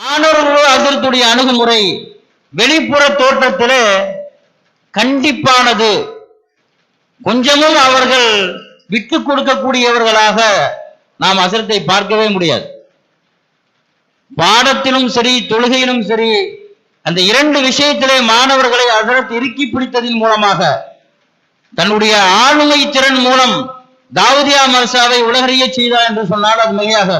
ஆணவர்களோ அதற்குடைய அணுகுமுறை வெளிப்புற தோற்றத்திலே கண்டிப்பானது. கொஞ்சமும் அவர்கள் விட்டு கொடுக்கக்கூடியவர்களாக நாம் அசரத்தை பார்க்கவே முடியாது. பாடத்திலும் சரி தொழுகையிலும் சரி அந்த இரண்டு விஷயத்திலே மாணவர்களை அசரத் இறுக்கி பிடித்ததின் மூலமாக தன்னுடைய ஆளுமை திறன் மூலம் தாவூதியா மர்சாவை உலகறிய செய்தார் என்று சொன்னால் அது மிகையாக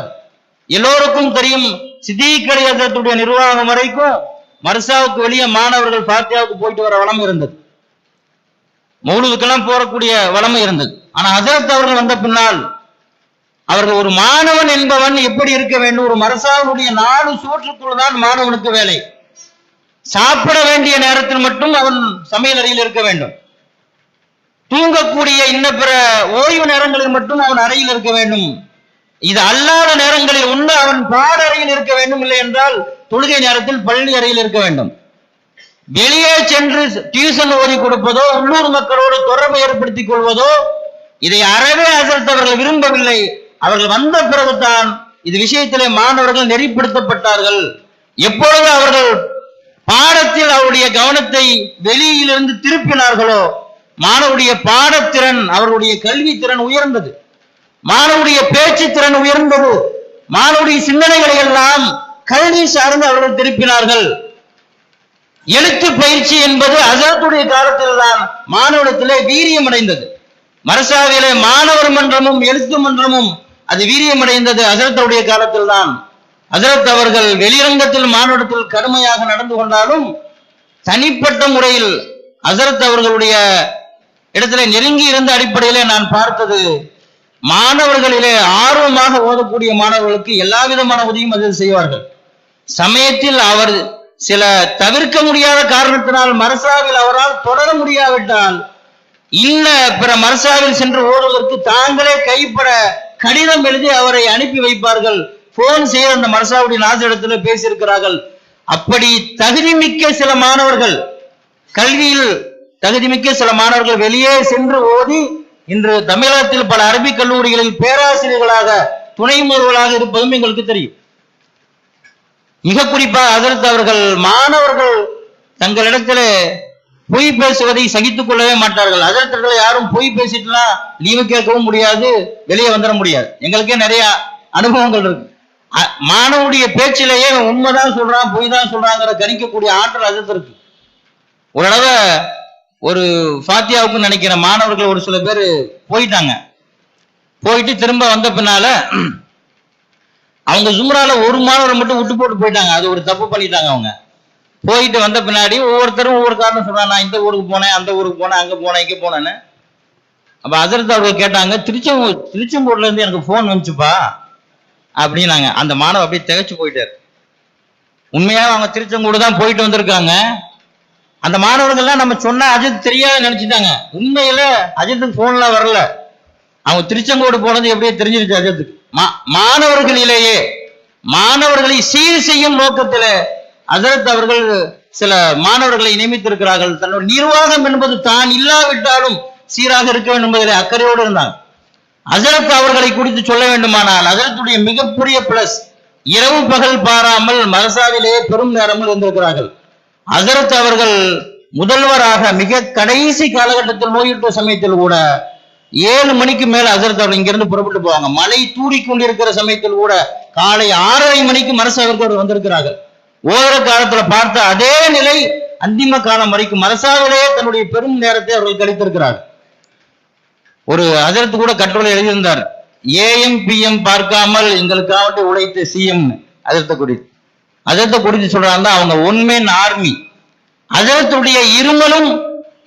எல்லோருக்கும் தெரியும் சிதீகரியத்துடைய நிர்வாகம் வரைக்கும் மர்சாவுக்கு வெளியே மாணவர்கள் பாத்தியாவுக்கு போயிட்டு வர வளம் இருந்தது. மௌலுக்கெல்லாம் போறக்கூடிய வளமை இருந்தது. ஆனா ஹசரத் அவர்கள் வந்த பின்னால் அவர்கள் ஒரு மாணவன் என்பவன் எப்படி இருக்க வேண்டும்? ஒரு மரசாவுடைய நாலு சூற்றுக்குள் தான் மாணவனுக்கு வேலை. சாப்பிட வேண்டிய நேரத்தில் மட்டும் அவன் சமையல் அறையில் இருக்க வேண்டும். தூங்கக்கூடிய இன்ன பிற ஓய்வு நேரங்களில் மட்டும் அவன் அறையில் இருக்க வேண்டும். இது அல்லாத நேரங்களில் உண்டு அவன் பாட அறையில் இருக்க வேண்டும் இல்லை என்றால் தொழுகை நேரத்தில் பள்ளி அறையில் இருக்க வேண்டும். வெளியே சென்று டியூஷன் ஓதி கொடுப்பதோ உள்ளூர் மக்களோடு தொடர்பு ஏற்படுத்திக் கொள்வதோ இதை அறவே அசல்த்தவர்கள் விரும்பவில்லை. அவர்கள் வந்த பிறகுதான் இது விஷயத்திலே மாணவர்கள் நெறிப்படுத்தப்பட்டார்கள். எப்பொழுது அவர்கள் பாடத்தில் அவருடைய கவனத்தை வெளியிலிருந்து திருப்பினார்களோ மாணவருடைய பாடத்திறன் அவருடைய கல்வி திறன் உயர்ந்தது. மாணவருடைய பேச்சு திறன் உயர்ந்தது. மாணவருடைய சிந்தனைகளை எல்லாம் கல்வி சார்ந்து அவர்கள் திருப்பினார்கள். எழுத்து பயிற்சி என்பது அசரத்துடைய காலத்தில் தான் மாணவனத்திலே வீரியம் அடைந்தது மரசாவிலே மாணவர் மன்றமும் எழுத்து மன்றமும் அது வீரியம் அடைந்தது அசரத்தவுடைய காலத்தில் தான் அசரத் அவர்கள் வெளிரங்கத்தில் மாணவத்தில் கடுமையாக நடந்து கொண்டாலும் தனிப்பட்ட முறையில் அசரத் அவர்களுடைய இடத்துல நெருங்கி இருந்த அடிப்படையிலே நான் பார்த்தது மாணவர்களிலே ஆர்வமாக ஓதக்கூடிய மாணவர்களுக்கு எல்லா விதமான உதவியும் அதில் செய்வார்கள். சமயத்தில் அவர் சில தவிர்க்க முடியாத காரணத்தினால் மரசாவில் அவரால் தொடர முடியாவிட்டால் இல்ல பிற மரசாவில் சென்று ஓடுவதற்கு தாங்களே கைப்பட கடிதம் எழுதி அவரை அனுப்பி வைப்பார்கள். போன் செய்து அந்த மரசாவுடைய நாசிடத்துல பேசியிருக்கிறார்கள். அப்படி தகுதிமிக்க சில மாணவர்கள் கல்வியில் தகுதிமிக்க சில மாணவர்கள் வெளியே சென்று ஓதி இன்று தமிழகத்தில் பல அரபிக் கல்லூரிகளில் பேராசிரியர்களாக துணை முதல்வர்களாக இருப்பதும் எங்களுக்கு தெரியும். மிக குறிப்பாக அதற்கு அவர்கள் மாணவர்கள் தங்களிடத்துல பொய் பேசுவதை சகித்துக் கொள்ளவே மாட்டார்கள். அதற்கு யாரும் பொய் பேசிட்டுனா லீவு கேட்கவும் முடியாது வெளியே வந்துட முடியாது. எங்களுக்கே நிறைய அனுபவங்கள் இருக்கு. மாணவனுடைய பேச்சிலேயே உண்மைதான் சொல்றான் பொய் தான் சொல்றாங்கிற கணிக்கக்கூடிய ஆற்றல் அதற்கு இருக்கு ஒரு தடவை ஒரு ஃபாத்தியாவுக்கு நினைக்கிற மாணவர்கள் ஒரு சில பேர் போயிட்டாங்க. போயிட்டு திரும்ப வந்த பின்னால அவங்க ஜும்ரால ஒரு மாணவரை மட்டும் விட்டு போட்டு போயிட்டாங்க. அது ஒரு தப்பு பண்ணிட்டாங்க அவங்க. போயிட்டு வந்த பின்னாடி ஒவ்வொருத்தரும் ஒவ்வொரு காரணம் சொல்றாங்க நான் இந்த ஊருக்கு போனேன் அந்த ஊருக்கு போனேன் அங்க போனேன் இங்க போனேன்னு. அப்ப அதிர்த்து அவர்கள் கேட்டாங்க திருச்செங்கூர் திருச்செங்கூர்ல இருந்து எனக்கு ஃபோன் வந்துச்சுப்பா அப்படின்னாங்க. அந்த மாணவர் அப்படியே திகச்சு போயிட்டாரு. உண்மையாக அவங்க திருச்செங்கோடு தான் போயிட்டு வந்திருக்காங்க. அந்த மாணவர்கள்லாம் நம்ம சொன்னா அஜித் தெரியாத நினைச்சிட்டாங்க. உண்மையில அஜித்துக்கு போன்ல வரல. அவங்க திருச்செங்கோடு போனது எப்படியோ தெரிஞ்சிருச்சு அஜித்துக்கு. மா- மாணவர்களிலேயே மாணவர்களை சீர் செய்யும் நோக்கத்தில் அஜரத் அவர்கள் சில மாணவர்களை நியமித்திருக்கிறார்கள். தன்னோட நிர்வாகம் என்பது தான் இல்லாவிட்டாலும் சீராக இருக்க வேண்டும் என்பதில் அக்கறையோடு இருந்தாங்க. அஜரத் அவர்களை குறித்து சொல்ல வேண்டுமானால் அஜரத்துடைய மிகப்பெரிய பிளஸ் இரவு பகல் பாராமல் மரசாவிலேயே பெரும் நேரமும் இருந்திருக்கிறார்கள். அஜரத் அவர்கள் முதல்வராக மிக கடைசி காலகட்டத்தில் நோயுற்ற சமயத்தில் கூட ஏழு மணிக்கு மேல அஜரத் அவர்கள் இங்கிருந்து புறப்பட்டு போவாங்க. மழை தூறி கொண்டிருக்கிற சமயத்தில் கூட காலை ஆறரை மணிக்கு மரசாவிற்கு அவர்கள் வந்திருக்கிறார்கள். ஓர காலத்துல பார்த்த அதே நிலை அந்திம காலம் வரைக்கும் மரசாவிலேயே தன்னுடைய பெரும் நேரத்தை அவர்கள் கழித்திருக்கிறார். ஒரு அதற்கு கூட கட்டுரை எழுதியிருந்தார். ஏஎம் பிஎம் பார்க்காமல் எங்களுக்காக உழைத்த சிஎம் அஜரத்தை குறித்து அதத்தை குறித்து சொல்றாங்கன்னா அவங்க ஒன்மேன் ஆர்மி அதத்துடைய இருமலும்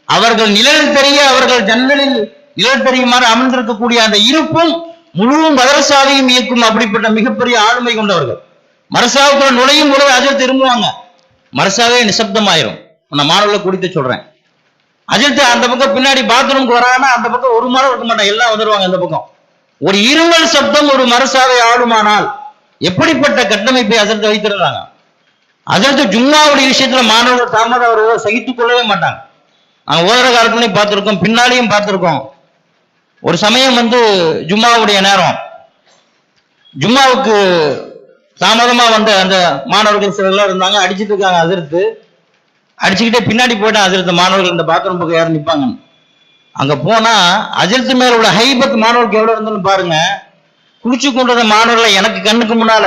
அவர்கள் நிழல் தெரிய அவர்கள் ஜன்னலில் நிழல் தெரியுமாறு அமர்ந்திருக்கக்கூடிய அந்த இருப்பும் முழு மதரசாவையும் இயக்கும் அப்படிப்பட்ட மிகப்பெரிய ஆளுமை கொண்டவர்கள். மரசாவுக்குள்ள நுழையும் பொழுது அஜல் திரும்புவாங்க. மரசாவே நிசப்தமாயிரும். நான் மாணவர்களை குறித்து சொல்றேன். அஜித் அந்த பக்கம் பின்னாடி பாத்ரூம்க்கு வராங்கன்னா அந்த பக்கம் ஒரு மரம் இருக்க மாட்டேன். எல்லாம் வந்துருவாங்க இந்த பக்கம். ஒரு இருமல் சப்தம் ஒரு மரசாவை ஆளுமானால் எப்படிப்பட்ட கட்டமைப்பை அஜர்த்து வைத்திருந்தாங்க அஜர்த்து ஜும்மாவுடைய விஷயத்துல மாணவர்கள் தாமதம் வருவதை சகித்துக் கொள்ளவே மாட்டாங்க. நாங்கள் ஓதுற காலத்துலையும் பார்த்திருக்கோம் பின்னாடியும் பார்த்துருக்கோம். ஒரு சமயம் வந்து ஜும்மாவுடைய நேரம். ஜும்மாவுக்கு தாமதமா வந்த அந்த மாணவர்கள் சிலர்லாம் இருந்தாங்க அடிச்சிட்டு இருக்காங்க அதிர்த்து. அடிச்சுக்கிட்டே பின்னாடி போயிட்டான் அதிர்த்து. மாணவர்கள் இந்த பாத்ரூம் பக்கம் யாரும் நிற்பாங்க அங்க போனா அஜித் மேல உள்ள ஹைபத் மாணவர்களுக்கு எவ்வளவு இருந்ததுன்னு பாருங்க குளிச்சு கொண்டத மாணவர்களை எனக்கு கண்ணுக்கு முன்னால.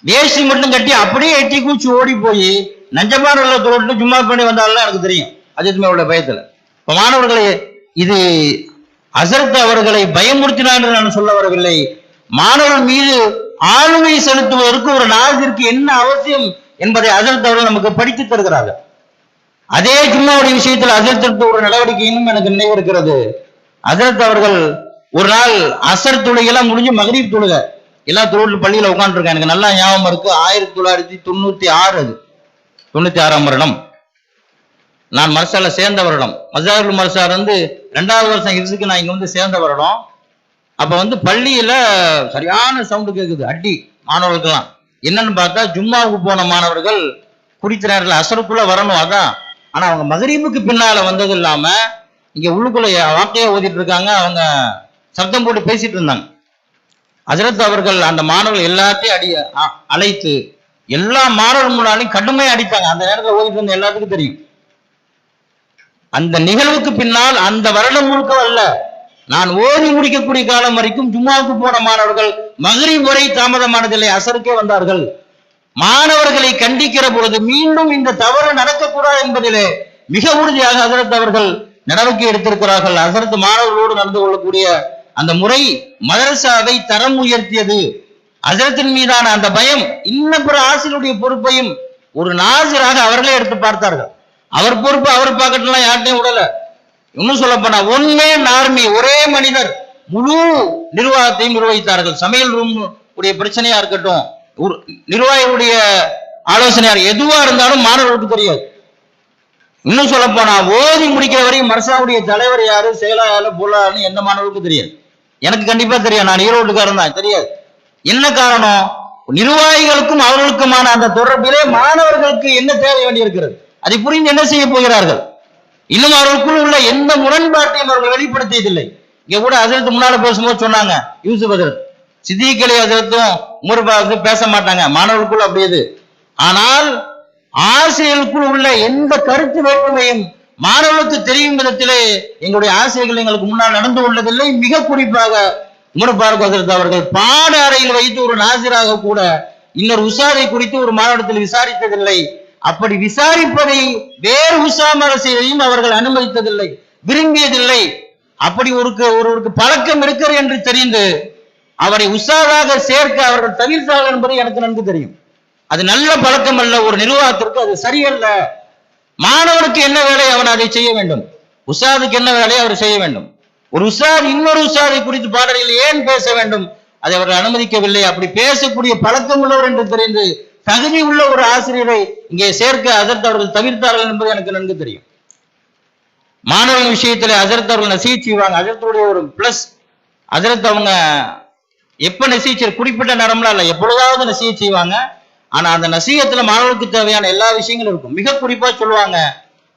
வேஷ்டி மட்டும் கட்டி அப்படியே எட்டி குளிச்சு ஓடி போய் நஞ்சமானவர்களை தோட்டு சும்மா பண்ணி வந்தாலும் எனக்கு தெரியும். அஜித் மேலோட பயத்துல. இப்ப மாணவர்களை இது அசரத் அவர்களை பயமுறுத்தினார் என்று நான் சொல்ல வரவில்லை. மாணவர்கள் மீது ஆளுமை செலுத்துவதற்கு ஒரு நாளிற்கு என்ன அவசியம் என்பதை அசரத் அவர்கள் நமக்கு படித்து தருகிறார்கள். அதே ஜும்மாவுடைய விஷயத்தில் அசரத்திற்கு ஒரு நடவடிக்கை இன்னும் எனக்கு நினைவு இருக்கிறது அசரத் அவர்கள் ஒரு நாள் அசர் தொழுகைலாம் முடிஞ்சு மகரீப் தொழுக. எல்லாம் தொழில் பள்ளியில உட்காந்துருக்கேன் எனக்கு நல்லா ஞாபகம் இருக்கு. ஆயிரத்தி தொள்ளாயிரத்தி தொண்ணூத்தி ஆறு அது. தொண்ணூத்தி ஆறாம் வருடம். நான் மரசால சேர்ந்த வருடம். மசாருல் மர்சார் வந்து ரெண்டாவது வருஷம் இதுக்கு நான் இங்க வந்து சேர்ந்த வருடம். அப்ப வந்து பள்ளியில சரியான சவுண்டு கேக்குது. அடி மாணவர்களுக்கெல்லாம். என்னன்னு பார்த்தா ஜும்மாவுக்கு போன மாணவர்கள் குறித்த நேரத்தில் அசருக்குள்ள வரணும் அதான். ஆனா அவங்க மகரீபுக்கு பின்னால வந்தது இல்லாம இங்க உள்ளுக்குள்ள வாக்கையா ஓதிட்டு இருக்காங்க. அவங்க சப்தம் போட்டு பேசிட்டு இருந்தாங்க. அஜரத் அவர்கள் அந்த மாணவர்கள் எல்லாத்தையும் அடி அழைத்து எல்லா மாணவர்கள் முன்னாலையும் கடுமை அடித்தாங்க அந்த நேரத்துல ஓடிட்டு இருந்த எல்லாத்துக்கும் தெரியும். அந்த நிகழ்வுக்கு பின்னால் அந்த வருடம் முழுக்க அல்ல நான் ஓதி முடிக்கக்கூடிய காலம் வரைக்கும் ஜும்மாவுக்கு போன மாணவர்கள் மகரிப் வரை தாமதமானதில்லை அசருக்கே வந்தார்கள். மாணவர்களை கண்டிக்கிற பொழுது மீண்டும் இந்த தவறு நடக்கக்கூடாது என்பதிலே மிக உறுதியாக அசரத் அவர்கள் நடவடிக்கை எடுத்திருக்கிறார்கள். அசரத்து மாணவர்களோடு நடந்து கொள்ளக்கூடிய அந்த முறை மதரசாவை தரம் உயர்த்தியது. ஹசரத்தின் மீதான அந்த பயம் இன்னும் பிற ஆசிரியருடைய பொறுப்பையும் ஒரு நாசிராக அவர்களே எடுத்து பார்த்தார்கள். அவர் பொறுப்பு அவர் பாக்கெட்லாம் யார்ட்டையும் விடல. இன்னும் சொல்ல போனா ஒன்னே நார்மி ஒரே மனிதர் முழு நிர்வாகத்தையும் நிர்வகித்தார்கள். சமையல் ரூம் உடைய பிரச்சனையா இருக்கட்டும் ஒரு நிர்வாகிகளுடைய ஆலோசனையார் எதுவா இருந்தாலும் மாணவர்களுக்கு தெரியாது. இன்னும் சொல்ல போனா ஓதி முடிக்கிற வரையும் மர்சாவுடைய தலைவர் யாரு செயலாளர் பொருளாளர்னு எந்த மாணவருக்கும் தெரியாது. எனக்கு கண்டிப்பா தெரியும். நான் ஈரோட்டுக்காரன் தான் தெரியாது. என்ன காரணம்? நிர்வாகிகளுக்கும் அவர்களுக்குமான அந்த தொடர்பிலே மாணவர்களுக்கு என்ன தேவை வேண்டியிருக்கிறது? அதை புரிந்து என்ன செய்ய போகிறார்கள்? இன்னும் அவர்களுக்குள் உள்ள எந்த முரண்பாட்டையும் அவர்கள் வெளிப்படுத்தியதில்லை. இங்க கூட அதற்கு முன்னால பேசும்போது சொன்னாங்க யூசுப் ஹசரத். சித்திகளை அலி ஹசரத்தும் பேச மாட்டாங்க. மாணவர்களுக்குள் அப்படியே இது. ஆனால் ஆசிரியர்களுக்குள் உள்ள எந்த கருத்து வேற்றுமையும் மாணவர்களுக்கு தெரியும் விதத்திலே எங்களுடைய ஆசிரியர்கள் எங்களுக்கு முன்னால் நடந்து கொண்டதில்லை. மிக குறிப்பாக உமர் அவர்கள் பாட அறையில் வைத்து ஒரு நாசிராக கூட இன்னொரு உஷாரை குறித்து ஒரு மாநிலத்தில் விசாரித்ததில்லை. அப்படி விசாரிப்பதை வேறு உசாமர செய்வதையும் அவர்கள் அனுமதித்ததில்லை விரும்பியதில்லை. அப்படி ஒரு ஒருவருக்கு பழக்கம் இருக்கிறது என்று தெரிந்து அவரை உஷாவாக சேர்க்க அவர்கள் தவிர்த்தார்கள் என்பது எனக்கு நன்கு தெரியும். அது நல்ல பழக்கம் அல்ல ஒரு நிர்வாகத்திற்கு அது சரியல்ல. மாணவனுக்கு என்ன வேலை அவன் அதை செய்ய வேண்டும். உஷாதுக்கு என்ன வேலை அவர் செய்ய வேண்டும். ஒரு உஷார் இன்னொரு உஸ்தாதை குறித்து பாடலில் ஏன் பேச வேண்டும்? அதை அவர்கள் அனுமதிக்கவில்லை. அப்படி பேசக்கூடிய பழக்கம் உள்ளவர் என்று தெரிந்து தகுதி உள்ள ஒரு ஆசிரியரை இங்கே சேர்க்க அசர்த் அவர்கள் தவிர்த்தார்கள் என்பது எனக்கு நன்கு தெரியும். மாணவன் விஷயத்துல அசரத் அவர்கள் நசீத் செய்வாங்க. அசரத்துடைய ஒரு பிளஸ் அசரத் அவங்க எப்ப நசீச்சர் குறிப்பிட்ட நேரம்லாம் இல்ல. எப்பொழுதாவது நசீக செய்வாங்க. ஆனா அந்த நசீகத்துல மாணவர்களுக்கு தேவையான எல்லா விஷயங்களும் இருக்கும். மிக குறிப்பா சொல்லுவாங்க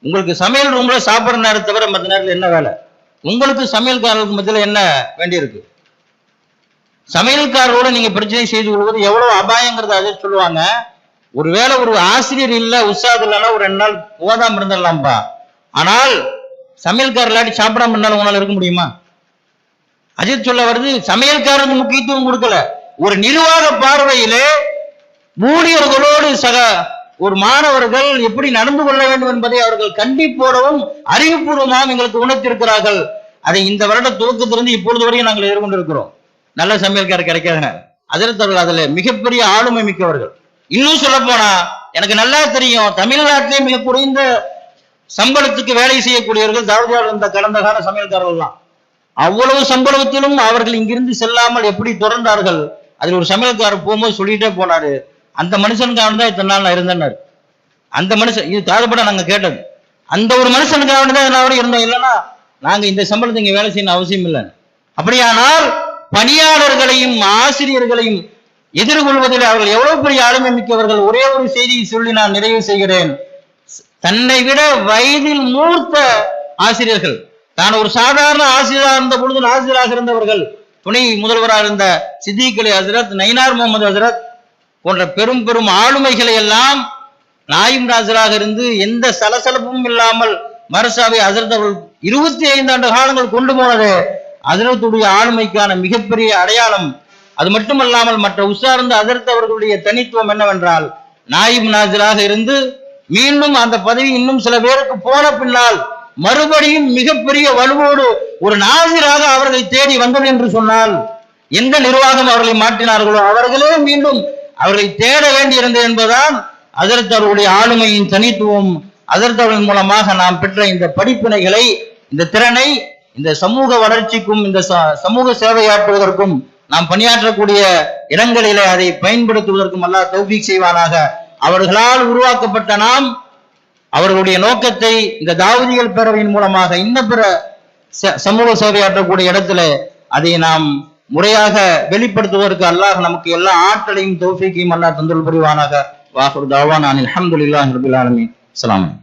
உங்களுக்கு சமையல் ரூம்ல சாப்பிட்ற நேரம் தவிர மற்ற நேரத்தில் என்ன வேலை? உங்களுக்கு சமையல்காரருக்கு மத்தியில் என்ன வேண்டியிருக்கு? சமையல்காரரோட நீங்க பிரச்சனை செய்து கொள்வது எவ்வளவு அபாயங்கிறத அதே சொல்லுவாங்க. ஒருவேளை ஒரு ஆசிரியர் இல்ல உற்சாகம் இல்லைன்னா ஒரு ரெண்டு நாள் ஓதாம இருந்துடலாம்ப்பா. ஆனால் சமையல்காரர் இல்லாட்டி சாப்பிடாம இருந்தாலும் உங்களால் இருக்க முடியுமா? அஜித் சொல்ல வருது சமையல்காரருக்கு முக்கியத்துவம் கொடுக்கல. ஒரு நிர்வாக பார்வையிலே ஊழியர்களோடு சக ஒரு மாணவர்கள் எப்படி நடந்து கொள்ள வேண்டும் என்பதை அவர்கள் கண்டிப்போடவும் அறிவுபூர்வமாக எங்களுக்கு உணர்த்திருக்கிறார்கள். அதை இந்த வருட துவக்கத்திலிருந்து இப்பொழுது வரையும் நாங்கள் எதிர்கொண்டிருக்கிறோம். நல்ல சமையல்காரர் கிடைக்காதுங்க. அதில் அவர்கள் அதுல மிகப்பெரிய ஆளுமை மிக்கவர்கள். இன்னும் சொல்ல போனா எனக்கு நல்லா தெரியும் தமிழ்நாட்டிலே மிக குறைந்த சம்பளத்துக்கு வேலை செய்யக்கூடியவர்கள் தாவதியார் இருந்த கடந்த கால சமையல்காரர்கள்லாம் அவ்வளவு சம்பளத்திலும் அவர்கள் இங்கிருந்து செல்லாமல் எப்படி தொடர்ந்தார்கள்? அதில் ஒரு சமையல்காரர் போகும்போது சொல்லிட்டே போனாரு அந்த மனுஷனுக்காக தான் இத்தனை நாள் நான் இருந்தேன்னாரு. அந்த மனுஷன் இது காதுபட நாங்க கேட்டது. அந்த ஒரு மனுஷனுக்காக தான் இதெல்லாம் இருந்தோம். இல்லைன்னா நாங்க இந்த சம்பளத்தை இங்க வேலை செய்யணும் அவசியம் இல்லை. அப்படியானால் பணியாளர்களையும் ஆசிரியர்களையும் எதிர்கொள்வதில் அவர்கள் எவ்வளவு பெரிய ஆளுமை மிக்கவர்கள் ஒரே ஒரு செய்தியை சொல்லி நான் நிறைவு செய்கிறேன். தன்னை விட வயதில் மூர்த்த ஆசிரியர்கள் தான் ஒரு சாதாரண ஆசிரியராக இருந்த பொழுது ஆசிரியராக இருந்தவர்கள் துணை முதல்வராக இருந்த சித்திக் அலி ஹசரத் நைனார் முகமது ஹசரத் போன்ற பெரும் பெரும் ஆளுமைகளை எல்லாம் நாயும் ராஜராக இருந்து எந்த சலசலப்பும் இல்லாமல் மரசாவை ஹசரத் அவர்கள் இருபத்தி ஐந்து ஆண்டு காலங்கள் கொண்டு போனது ஹசரத்துடைய ஆளுமைக்கான மிகப்பெரிய அடையாளம். அது மட்டுமல்லாமல் மற்ற உஷார்ந்து ஹசரத் அவர்களுடைய தனித்துவம் என்னவென்றால் நாயிப் நாஜராக இருந்து மீண்டும் அந்த பதவி இன்னும் சில பேருக்கு போன பின்னால் மறுபடியும் மிகப்பெரிய வலுவோடு ஒரு நாசிராக அவர்களை தேடி வந்தது என்று சொன்னால் எந்த நிர்வாகம் அவர்களை மாற்றினார்களோ அவர்களே மீண்டும் அவர்களை தேட வேண்டியிருந்தது என்பதுதான் அதற்கு அவர்களுடைய ஆளுமையின் தனித்துவம். அதற்கு மூலமாக நாம் பெற்ற இந்த படிப்பினைகளை இந்த திறனை இந்த சமூக வளர்ச்சிக்கும் இந்த ச- சமூக சேவையாற்றுவதற்கும் நாம் பணியாற்றக்கூடிய இடங்களிலே அதை பயன்படுத்துவதற்கும் அல்லா தௌஃபீக் செய்வானாக. அவர்களால் உருவாக்கப்பட்ட நாம் அவர்களுடைய நோக்கத்தை இந்த தாவதிகள் பேரவையின் மூலமாக இன்ன பிற ச- சமூக சேவையாற்றக்கூடிய இடத்துல அதை நாம் முறையாக வெளிப்படுத்துவதற்கு அல்லாஹ் நமக்கு எல்லா ஆற்றலையும் தோஃபிக்கையும் அல்லாஹ் தந்துள் புரிவானாக வாஹுர் தாவான் அல்ஹம்துலில்லாஹி அலமி ஆலமீன்.